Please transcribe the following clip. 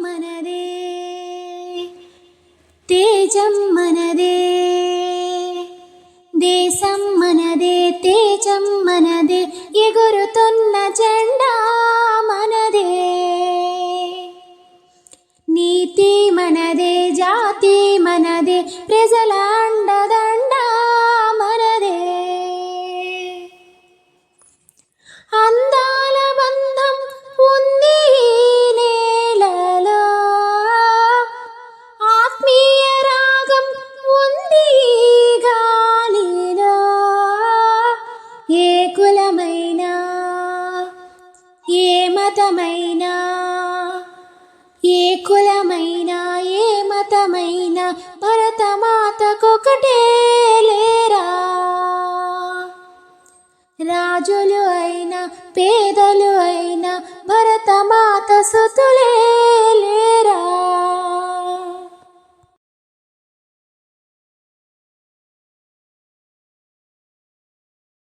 మనదే. తేజం మనదే. దేశం మనదే తేజం మనదే. ఎగురుతున్న జెండా మనదే. నీతి మనదే జాతి మనదే. ప్రజల అండదండ మనదే. ఏ కులమైనా ఏ మతమైనా ఏ కులమైనా ఏ మతమైనా భరతమాతకొకటే లేరా? రాజులు అయినా పేదలు అయినా భరతమాత సుతులే లేరా?